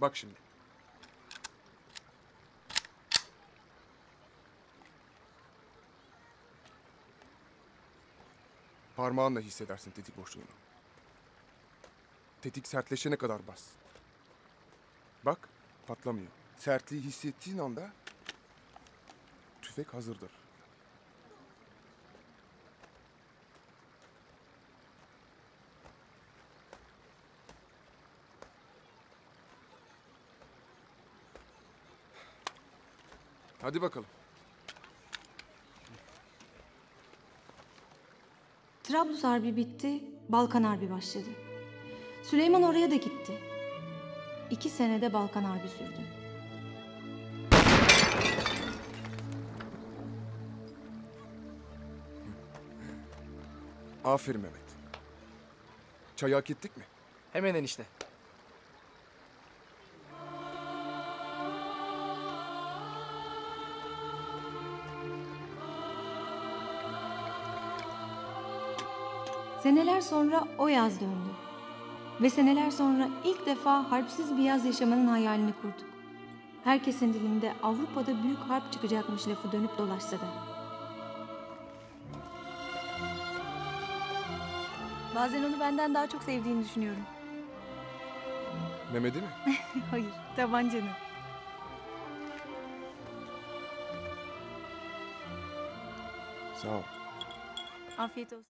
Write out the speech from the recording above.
Bak şimdi. Parmağınla hissedersin tetik boşluğunu. Tetik sertleşene kadar bas. Bak patlamıyor. Sertliği hissettiğin anda tüfek hazırdır. Hadi bakalım. Trablus Harbi bitti, Balkan Harbi başladı. Süleyman oraya da gitti. İki senede Balkan Harbi sürdü. Aferin Mehmet. Çayı hak ettik mi? Hemen enişte. Seneler sonra o yaz döndü. Ve seneler sonra ilk defa harpsiz bir yaz yaşamanın hayalini kurduk. Herkesin dilinde Avrupa'da büyük harp çıkacakmış lafı dönüp dolaşsa da. Bazen onu benden daha çok sevdiğini düşünüyorum. Mehmet'i mi? Hayır, tabancanı. Sağ ol. Afiyet olsun.